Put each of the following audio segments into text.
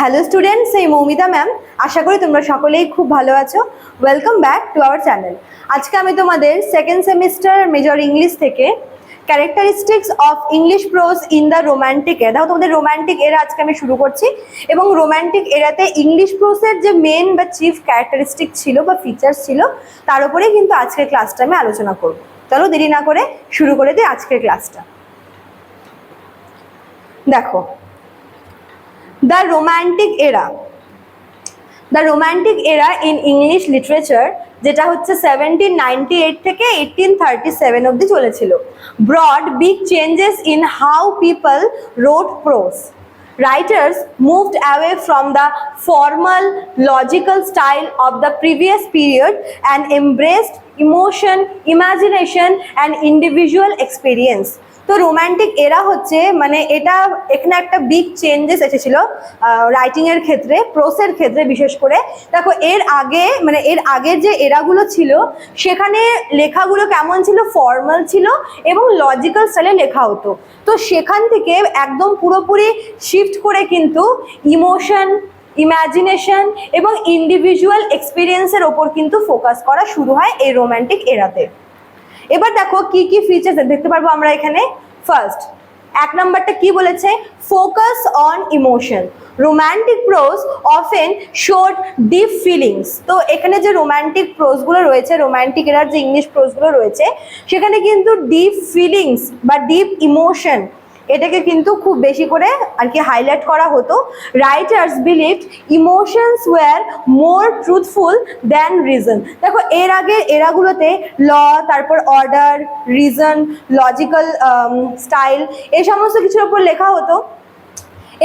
Hello students এই Moumita ma'am আশা করি তোমরা সকলেই খুব ভালো আছো। Welcome back to our channel আজকে আমি তোমাদের সেকেন্ড সেমিস্টার মেজর ইংলিশ থেকে characteristics of English prose in the romantic era দেখো তোমাদের রোম্যান্টিক এরা আজকে আমি শুরু করছি এবং রোম্যান্টিক এরাতে ইংলিশ প্রোসের যে মেন বা চিফ ক্যারেক্টারিস্টিক ছিল বা ফিচার্স ছিল, তার উপরেই কিন্তু আজকের ক্লাসটা আমি আলোচনা করব। চলো দেরি না করে শুরু করে দিই আজকের ক্লাসটা দেখো the romantic era the romantic era in English literature যেটা হচ্ছে সেভেন্টিন নাইনটি এইট থেকে এইটিন থার্টি সেভেন অবধি চলেছিল। Broad big changes in how people wrote prose writers moved away from the formal logical style of the previous period and embraced emotion imagination and individual experience তো romantic era হচ্ছে মানে এটা এখানে একটা big changes এসেছিল writing এর ক্ষেত্রে প্রোসের ক্ষেত্রে বিশেষ করে। দেখো, এর আগে মানে এর আগের যে এরাগুলো ছিল, সেখানে লেখাগুলো কেমন ছিল? ফর্মাল ছিল এবং লজিক্যাল স্টাইলে লেখা হতো। তো সেখান থেকে একদম পুরোপুরি শিফট করে কিন্তু ইমোশন ইমাজিনেশন এবং ইন্ডিভিজুয়াল এক্সপিরিয়েন্সের ওপর কিন্তু ফোকাস করা শুরু হয় এই রোম্যান্টিক এরাতে এবার দেখো, কি কি ফিচার্স দেখতে পারব আমরা এখানে? ফার্স্ট এক নাম্বারটা কি বলেছে? Focus on emotion romantic prose often showed deep feelings তো এখানে যে রোম্যান্টিক প্রোজগুলো রয়েছে রোম্যান্টিক এরার যে ইংলিশ প্রোজগুলো রয়েছে, সেখানে কিন্তু ডিপ ফিলিংস বা ডিপ ইমোশন এটাকে কিন্তু খুব বেশি করে আর কি হাইলাইট করা হতো। Writers believe emotions were more truthful than reason দেখো, এর আগে এরাগুলোতে ল, তারপর অর্ডার রিজন লজিক্যাল স্টাইল এই সমস্ত কিছুর উপর লেখা হতো।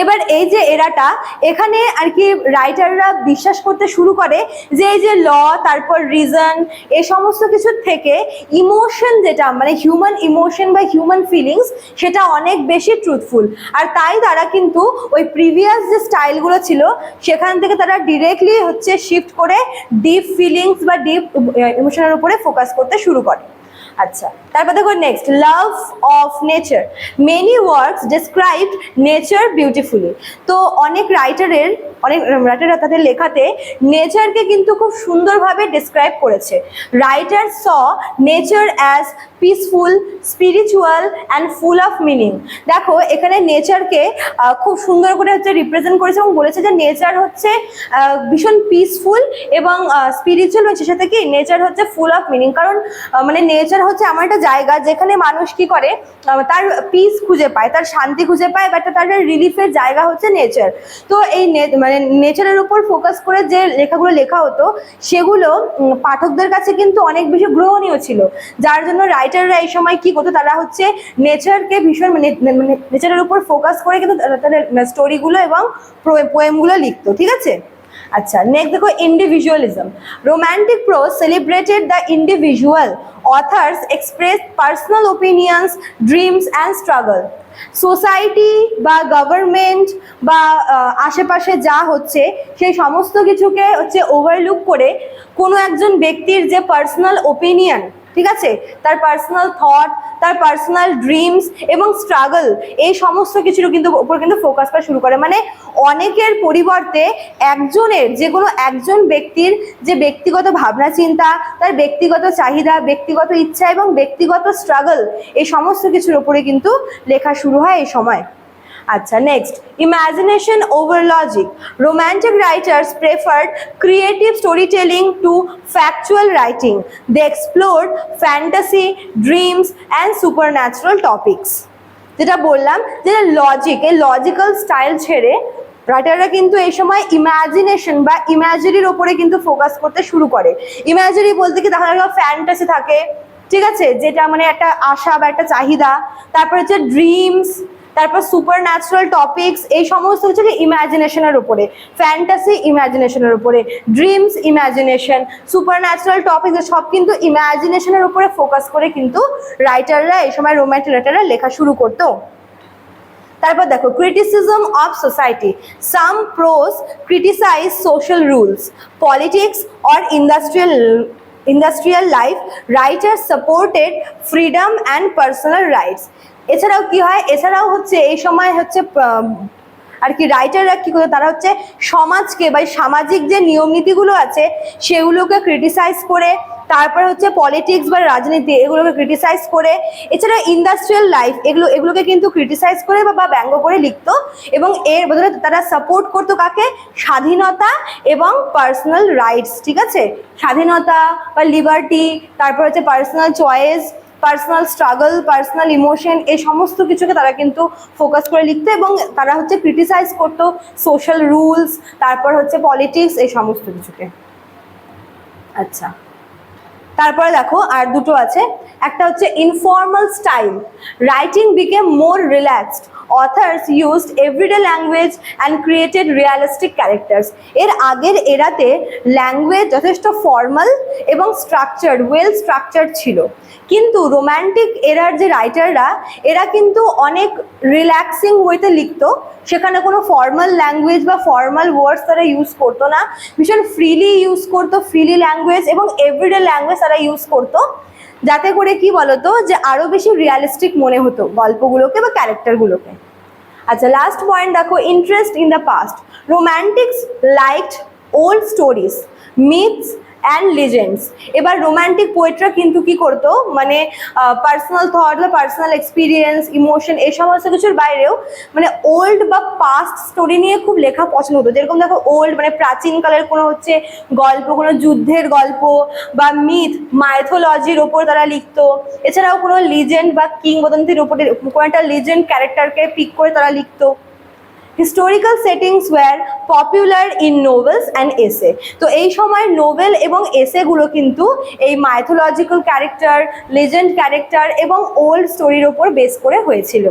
এবার এই যে এরাটা, এখানে আর কি রাইটাররা বিশ্বাস করতে শুরু করে যে এই যে ল তারপর রিজন এই সমস্ত কিছুর থেকে ইমোশন যেটা মানে হিউম্যান ইমোশন বা হিউম্যান ফিলিংস সেটা অনেক বেশি ট্রুথফুল আর তাই তারা কিন্তু ওই প্রিভিয়াস যে স্টাইলগুলো ছিল, সেখান থেকে তারা ডিরেক্টলি হচ্ছে শিফট করে ডিপ ফিলিংস বা ডিপ ইমোশনের উপরে ফোকাস করতে শুরু করে। আচ্ছা তারপর দেখো next love of nature many works describe nature beautifully তো অনেক রাইটারের অনেক রাইটাররা তাদের লেখাতে নেচারকে কিন্তু খুব সুন্দরভাবে ডিসক্রাইব করেছে। Writer saw nature as peaceful spiritual and full of meaning দেখো, এখানে নেচারকে খুব সুন্দর করে হচ্ছে রিপ্রেজেন্ট করেছে এবং বলেছে যে নেচার হচ্ছে ভীষণ পিসফুল এবং স্পিরিচুয়াল হচ্ছে সাথে কি? নেচার হচ্ছে ফুল অফ মিনিং কারণ মানে নেচার হচ্ছে এমন একটা জায়গা যেখানে মানুষ কি করে? তার পিস খুঁজে পায়, তার শান্তি খুঁজে পায় বা তার রিলিফের জায়গা হচ্ছে নেচার তো এই মানে নেচারের উপর ফোকাস করে যে লেখাগুলো লেখা হতো, সেগুলো পাঠকদের কাছে কিন্তু অনেক বেশি গ্রহণীয় ছিল। যার জন্য রাইটাররা এই সময় কি করতো, তারা হচ্ছে নেচারকে ভীষণ মানে মানে নেচারের উপর ফোকাস করে কিন্তু তাদের স্টোরিগুলো এবং পোয়েমগুলো লিখতো, ঠিক আছে? আচ্ছা নেক্সট দেখো individualism romantic prose celebrated the individual authors express personal opinions, dreams and struggle. Society বা গভর্নমেন্ট বা আশেপাশে যা হচ্ছে সেই সমস্ত কিছুকে হচ্ছে ওভারলুক করে কোনো একজন ব্যক্তির যে পার্সোনাল ওপিনিয়ন ঠিক আছে? তার পার্সোনাল থট তার পার্সোনাল ড্রিমস এবং স্ট্রাগল এই সমস্ত কিছুর কিন্তু উপর কিন্তু ফোকাস করা শুরু করে। মানে অনেকের পরিবর্তে একজনের, যে কোনো একজন ব্যক্তির যে ব্যক্তিগত ভাবনা, চিন্তা, তার ব্যক্তিগত চাহিদা, ব্যক্তিগত ইচ্ছা এবং ব্যক্তিগত স্ট্রাগল এই সমস্ত কিছুর উপরে কিন্তু লেখা শুরু হয় এই সময়। আচ্ছা next imagination over logic romantic writers preferred creative storytelling to factual writing they explore fantasy dreams and supernatural topics যেটা বললাম যে লজিক এই লজিক্যাল স্টাইল ছেড়ে রাইটাররা কিন্তু এই সময় ইমাজিনেশন বা ইমাজিনির ওপরে কিন্তু ফোকাস করতে শুরু করে। ইমাজিনি বলতে কি তাহলে ফ্যান্টাসি থাকে, ঠিক আছে? যেটা মানে একটা আশা বা একটা চাহিদা। তারপর হচ্ছে ড্রিমস তারপর সুপার ন্যাচারাল টপিকস এই সমস্ত হচ্ছে কি ইমাজিনেশনের উপরে ফ্যান্টাসি ইমাজিনেশনের উপরে dreams imagination super natural topic সব কিন্তু ইমাজিনেশনের উপরে ফোকাস করে কিন্তু রাইটাররা এই সময় রোম্যান্টিক রাইটাররা লেখা শুরু করতো। তারপর দেখো criticism of society some prose criticize social rules politics or industrial industrial life writer supported freedom and personal rights এছাড়াও কি হয়? এছাড়াও হচ্ছে এই সময় হচ্ছে আর কি রাইটাররা কী করে? তারা হচ্ছে সমাজকে বা সামাজিক যে নিয়ম নীতিগুলো আছে, সেগুলোকে ক্রিটিসাইজ করে তারপর হচ্ছে পলিটিক্স বা রাজনীতি, এগুলোকে ক্রিটিসাইজ করে, এছাড়া ইন্ডাস্ট্রিয়াল লাইফ এগুলো, এগুলোকে কিন্তু ক্রিটিসাইজ করে বা ব্যঙ্গ করে লিখতো এবং এর বদলে তারা সাপোর্ট করতো কাকে? স্বাধীনতা এবং পার্সোনাল রাইটস ঠিক আছে? স্বাধীনতা বা লিবার্টি তারপর হচ্ছে personal choice personal struggle personal emotion এই সমস্ত কিছুকে তারা কিন্তু ফোকাস করে লিখতো এবং তারা হচ্ছে ক্রিটিসাইজ করতো সোশ্যাল রুলস তারপর হচ্ছে পলিটিক্স এই সমস্ত কিছুকে। আচ্ছা। তারপরে দেখো আর দুটো আছে। একটা হচ্ছে informal style writing became more relaxed authors used everyday language and created realistic characters এর আগের এরাতে ল্যাঙ্গুয়েজ যথেষ্ট ফর্মাল এবং স্ট্রাকচার্ড ওয়েল স্ট্রাকচার্ড ছিল। কিন্তু রোম্যান্টিক এরার যে রাইটাররা এরা কিন্তু অনেক রিল্যাক্সিং ওয়েতে লিখতো। সেখানে কোনো ফর্মাল ল্যাঙ্গুয়েজ বা ফর্মাল ওয়ার্ডস তারা ইউজ করতো না। ভীষণ ফ্রিলি ইউজ করতো ফ্রিলি ল্যাঙ্গুয়েজ এবং এভরিডে ল্যাঙ্গুয়েজ তারা ইউজ করতো। যাতে করে কি বলতো, যে আরও বেশি রিয়ালিস্টিক মনে হতো গল্পগুলোকে বা ক্যারেক্টারগুলোকে আচ্ছা লাস্ট পয়েন্ট দেখো interest in the past romantics liked old stories myths and legends এবার রোম্যান্টিক পোয়েটরা কিন্তু কি করতো? মানে পার্সোনাল থট বা পার্সোনাল এক্সপিরিয়েন্স ইমোশন এই সমস্ত কিছুর বাইরেও মানে ওল্ড বা পাস্ট স্টোরি নিয়ে খুব লেখা পছন্দ হতো। যেরকম দেখো ওল্ড মানে প্রাচীনকালের কোনো হচ্ছে গল্প, কোনো যুদ্ধের গল্প বা মিথ মাইথোলজির ওপর তারা লিখতো। এছাড়াও কোনো লিজেন্ড বা কিংবদন্তির ওপরে, কোনো একটা লিজেন্ড ক্যারেক্টারকে পিক করে তারা লিখতো। Historical settings were popular in novels and essay তো এই সময় নোভেল এবং এসেগুলো কিন্তু এই মাইথোলজিক্যাল ক্যারেক্টার লেজেন্ড ক্যারেক্টার এবং ওল্ড স্টোরির ওপর বেস করে হয়েছিল।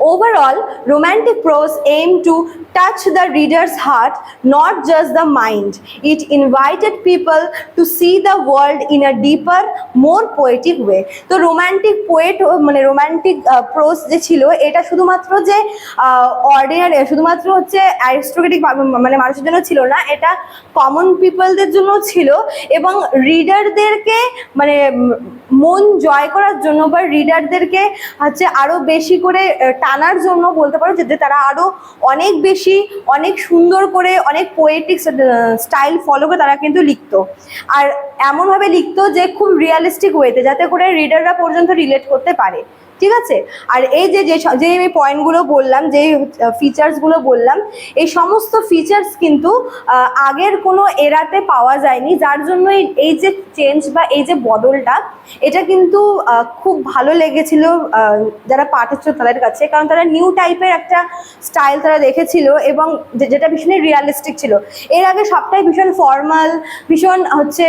Overall romantic prose aimed to touch the reader's heart, not just the mind. It invited people to see the world in a deeper, more poetic way. তো romantic poet মানে romantic prose যে ছিল এটা শুধুমাত্র যে ordinary শুধুমাত্র হচ্ছে aristocratic মানে মানুষের জন্য ছিল না এটা কমন পিপলদের জন্য ছিল এবং রিডারদেরকে মানে মন জয় করার জন্য বা রিডারদেরকে হচ্ছে আরও বেশি করে টানার জন্য বলতে পারো যে তারা আরও অনেক বেশি অনেক সুন্দর করে, অনেক পোয়েটিক স্টাইল ফলো করে তারা কিন্তু লিখতো। আর এমনভাবে লিখতো যে খুব রিয়ালিস্টিক ওয়েতে যাতে করে রিডাররা পর্যন্ত রিলেট করতে পারে। ঠিক আছে? আর এই যে যে আমি পয়েন্টগুলো বললাম যে ফিচার্সগুলো বললাম, এই সমস্ত ফিচার্স কিন্তু আগের কোনো এরাতে পাওয়া যায়নি। যার জন্য এই- যে চেঞ্জ বা এই যে বদলটা, এটা কিন্তু খুব ভালো লেগেছিল যারা পাঠেছিল তাদের কাছে। কারণ তারা নিউ টাইপের একটা স্টাইল তারা দেখেছিল এবং যেটা ভীষণই রিয়ালিস্টিক ছিল। এর আগে সবটাই ভীষণ ফর্মাল ভীষণ হচ্ছে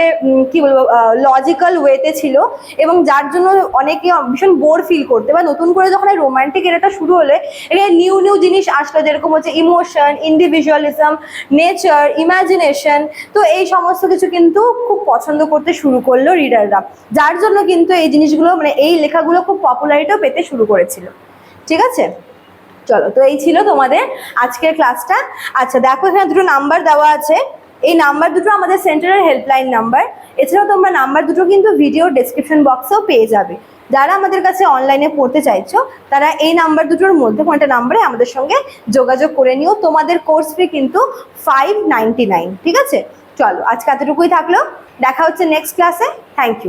কি বলব লজিক্যাল ওয়েতে ছিল এবং যার জন্য অনেকে ভীষণ বোর ফিল করতে। বা নতুন করে যখন এই রোমান্টিক এরাটা শুরু হলে এখানে নিউ নিউ জিনিস আসলো যেরকম হচ্ছে ইমোশন ইন্ডিভিজুয়ালিজম নেচার ইমাজিনেশন তো এই সমস্ত কিছু কিন্তু খুব পছন্দ করতে শুরু করল রিডাররা যার জন্য কিন্তু এই জিনিসগুলো মানে এই লেখাগুলো খুব পপুলারিটিও পেতে শুরু করেছিল। ঠিক আছে? চলো, তো এই ছিল তোমাদের আজকের ক্লাসটা আচ্ছা দেখো এখানে দুটো নাম্বার দেওয়া আছে। এই নাম্বার দুটো আমাদের সেন্টারের হেল্পলাইন নাম্বার। এছাড়াও তোমরা নাম্বার দুটো কিন্তু ভিডিও ডেসক্রিপশন বক্সেও পেয়ে যাবে। যারা আমাদের কাছে অনলাইনে পড়তে চাইছো, তারা এই নাম্বার দুটোর মধ্যে কোনটা নাম্বারে আমাদের সঙ্গে যোগাযোগ করে নিও। তোমাদের কোর্স ফি কিন্তু ফাইভ নাইন ঠিক আছে? চলো, আজকে এতটুকুই থাকল। দেখা হচ্ছে নেক্সট ক্লাসে থ্যাংক ইউ